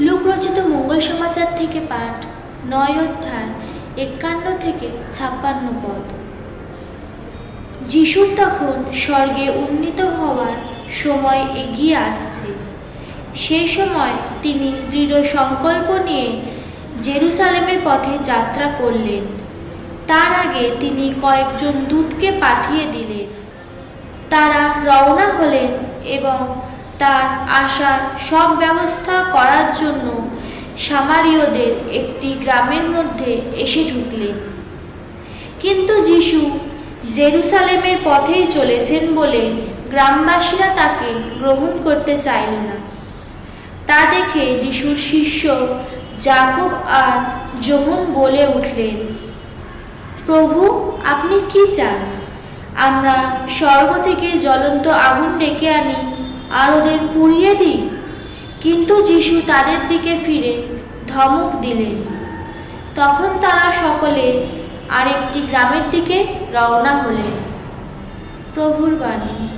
লোকরচিত মঙ্গল সমাচার থেকে পাঠ নয় অধ্যায় একান্ন থেকে ছাপ্পান্ন পদ। যিশুর তখন স্বর্গে উন্নীত হওয়ার সময় এগিয়ে আসছে। সেই সময় তিনি দৃঢ় সংকল্প নিয়ে জেরুসালেমের পথে যাত্রা করলেন। তার আগে তিনি কয়েকজন দূতকে পাঠিয়ে দিলেন। তারা রওনা হলেন এবং তার আসার সব ব্যবস্থা করার জন্য সামারীয়দের একটি গ্রামের মধ্যে এসে ঢুকলেন। কিন্তু যিশু জেরুসালেমের পথেই চলেছেন বলে গ্রামবাসীরা তাকে গ্রহণ করতে চাইল না। তা দেখে যিশুর শিষ্য জাকব আর যোহন বলে উঠলেন, প্রভু, আপনি কি চান? আমরা স্বর্গ থেকে জ্বলন্ত আগুন ডেকে আনি আর ওদের পুড়িয়ে দিই। কিন্তু যিশু তাদের দিকে ফিরে ধমক দিলেন। তখন তারা সকলে আরেকটি গ্রামের দিকে রওনা হলেন। প্রভুর বাণী।